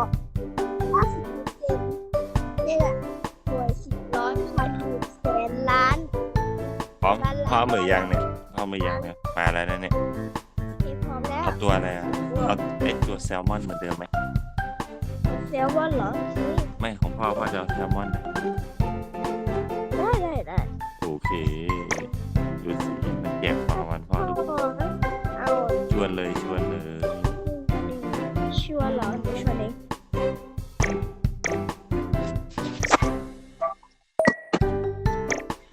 บอกห้าสิบเปอร์เซ็นต์นี่แหละหน่วยสิบร้อยพันหมื่นแสนล้านพร้อมพร้อมหรือยังเนี่ยพร้อมหรือยังเนี่ยมาแล้วนะเนี่ยเอ็พร้อมแล้วเอาตัวอะไรอะเอาไอตัวแซลมอนเหมือนเดิมไหมเซลว่าเหรอนี่ไม่ของพ่อพ่อจะเอาแซลมอนได้ได้ได้โอเคดูสิมันแยกของมันพ่อดูเอาชวนเลยชวนเลย ชัวร์เหรอ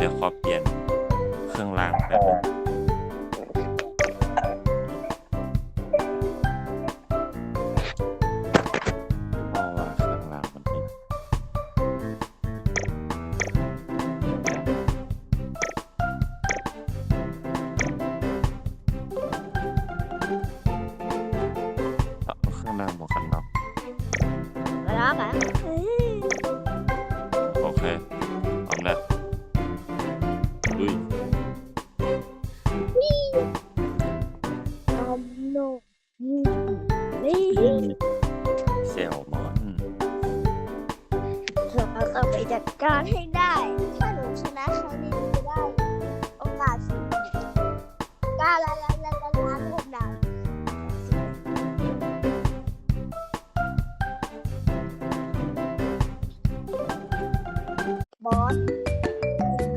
ดี๋ยวขอเปลี่ยนเครื่องรางแป๊บนึงพ่อว่าเครื่องรางมันเป็นเอาเครื่องรางหมวกกั แซลมอนเราต้องไปจัดการให้ได้ ถ้าหนูชนะครั้งนี้หนูจะได้ โอกาสสูงกล้าละละละละล้านหกดาวบอส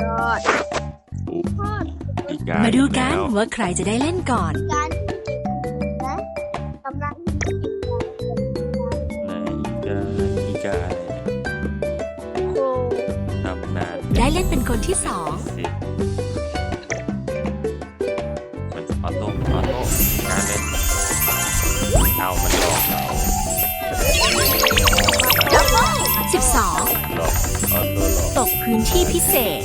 ยอดอุ๊พ่อ อีกามาดูกันแล้วว่าใครจะได้เล่นก่อน กา สองสิมันออโต้ออโต้งานเลยเอามันหลอกเราแล้วก็12หลอกออโต้หลอกตกพื้นที่พิเศษ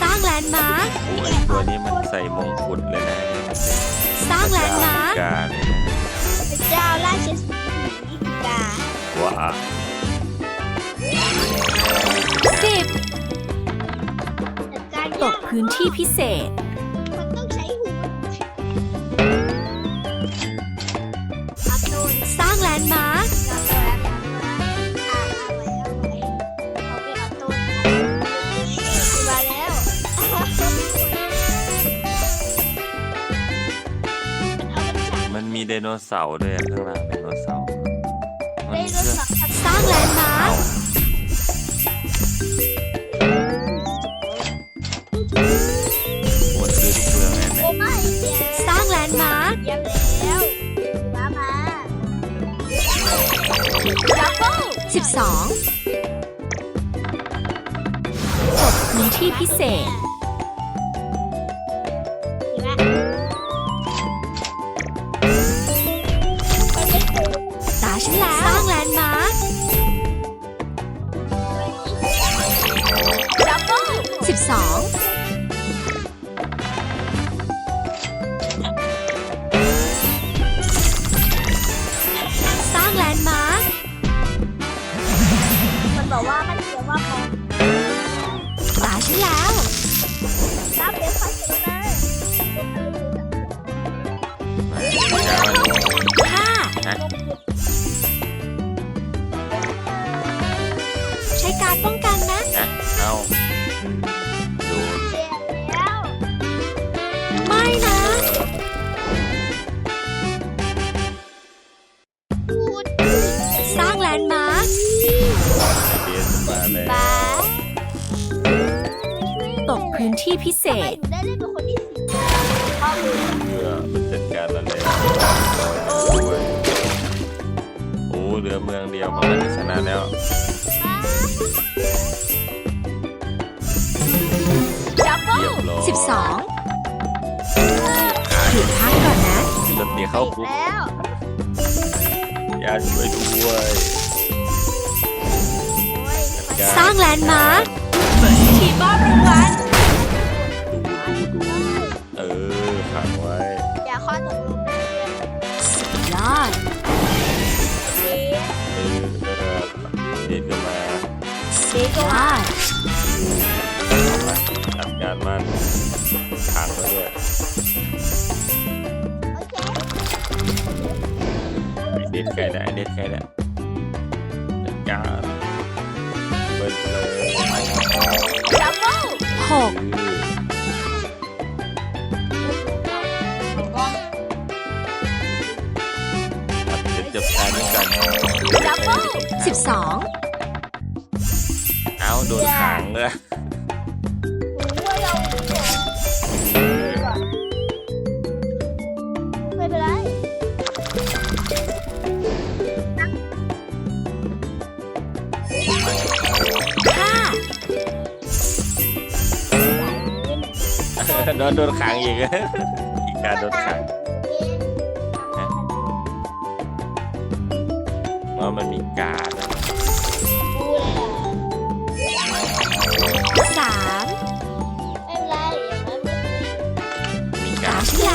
สร้างแลนด์มาร์คโอ้ยตัวนี้มันใส่มงกุฎเลยนะสร้างแลนด์มาร์ค การ เจ้าราชสีห์อีกาว้า10จัดการตยากกพื้นที่พิเศษ มีไดโนเสาร์ด้วยอะข้างล่างไดโนเสาร์ไดมีโนเรื่องเสาร์สร้างแลนด์มาร์คมันซื้อทุกเมืองเลยเนี่ยไม่สร้างแลนด์มาร์คเยี่ยมแล้วมามาดับเบิ้ล12ตกพื้นที่พิเศษ สมาแล้วบ้าตกพื้นที่พิเศทำไมษหนูได้เล่นเป็นคนที่สี่ข้อมูลเรือมันจัดการแล้วเลยโอ้เหลือเมืองเดียวมันก็จะชนะแล้ว ดับเบิ้เรีลยบร้อย12หยุดพักก่อนนะสติเข้าคุกแล้วยาช่วยด้วยโอ้ยจัดก สร้างแลนด์มาร์คขีบอบรางวัลเออขังไว้อย่าข้อตกลงยอดเออเด็ดก็มาเด็ดก็มาจัดกานมันขังก็ด้วยเด็ดใครได้เด็ดใครได้ กเดี๋ยวจบการนี้กันดับเบิ้ลสิบสอง เอาโดนขังเลย โดนโดนขังอีก อีกการโดนขังเพราะมันมีการดนะสามไม่เป็นไรอย่างนั้นไม่เป็นไรมีตาการดฉันแ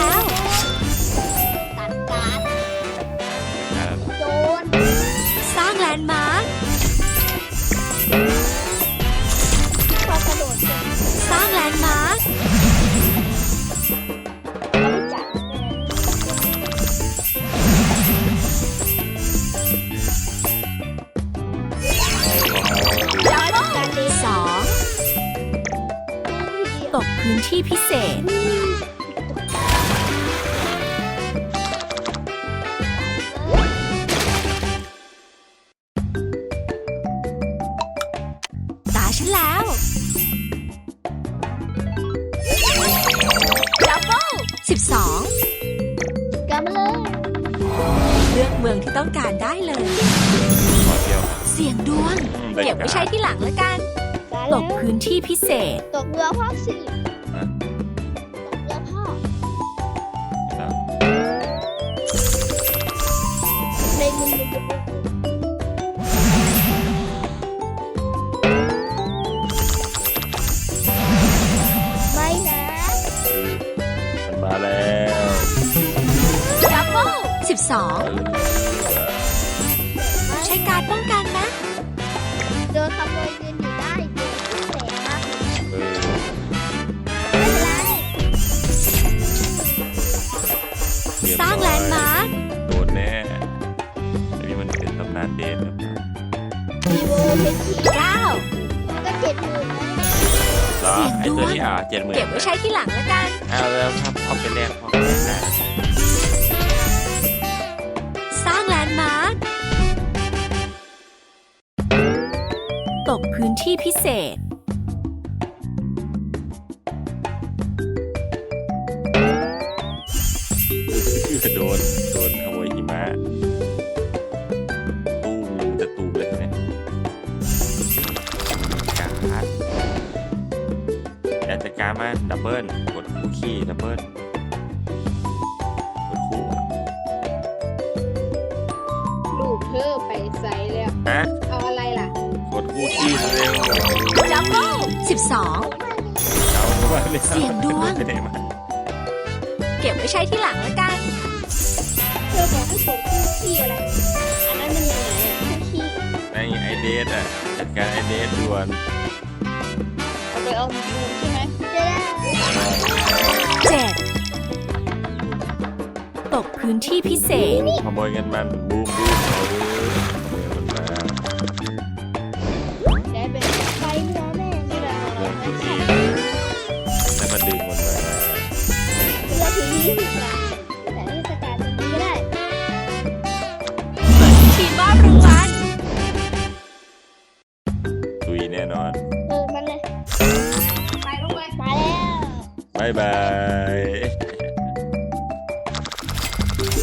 พื้นที่พิเศษ ตาฉันแล้วดับเบิ้ลสิบสองกันมาเลยเลือกเมืองที่ต้องการได้เลย ขอเดียวเสี่ยงดวงอืมได้เก็บไว้ใช้ที่หลังแล้วกันกันตแล้กวพื้นที่พิเศษ ตกเรือพ่อสิ ไม่นะมันมาแล้วดับเบิ้ลสิบสองเออใช้การป้องกันนะ โดนขโมยเงินอยู่ได้โดนพิเศษมากเออไม่เป็นไรเรียบสร้างแลนด์มาร์ค นตำนานเดทครับมีโวเป็นทีเก้าก็เจ็ดหมื่นนะเหรอไอตัวนี้อะเจ็ดหมื่นเก็บไว้ใช้ที่หลังแล้วกันเอาแล้วถ้าพ่อไปแลกพ่อไปแลกได้สร้างแลนด์มาร์คตกพื้นที่พิเศษ กจะการดมาดับเบิลกดคู่ขี้ดับเบิลกดคู่อะลูกเธอไปใส่แล้ว ฮะเอาอะไรล่ะกดคู่ขี้เร็วดับเบิลสิบสอง เอามาเลยเสี่ยงดวงไม่ได้มาเก็บไว้ใช้ที่หลังแล้วกัน เธอบอกให้กดคู่ขี้อะไรอันนั้นมันยังไงอะคู่ขี้ในไอเดสอะจัดการไอเดสด่วนเอาไปเอาบูมใช่ไหมจะได้ เจ็ดตกพื้นที่พิเศษ ขโมยเงินมันบูมบูมเออขโมยเงินมันมาได้เป็นไปเรือแม่นี่แหละเรื่องตัวเองแล้วก็ดึงมันมาเรือถึงยี่สิบลำแต่ที่สกัดตรงนี้ก็ได้ทีมมอบรางวัลตุยแน่นอน บายบาย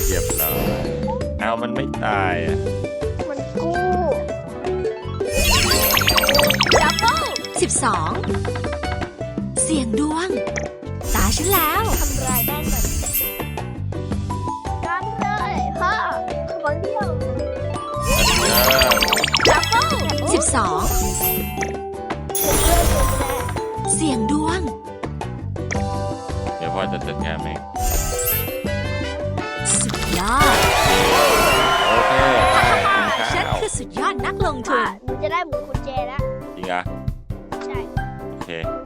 เรียบร้อยเอามันไม่ตายอะมันกู้ดับเบิลสิบสองเสี่ยงดวง ตาฉันแล้วทำลายบ้านก่อนกันเลยพ่อขบวนเที่ยวดับเบิลสิบสองเรือถึงแล้วเสี่ยงดวงเดี๋ยว พ่อจะจัดการเองสุดยอดโอเคไปกินฉัข้านวคือสุดยอดนักลงทุว่านหนูจะได้หมุนกุญแจแล้วจริงเหรอะใช่ โอเคแจเรือ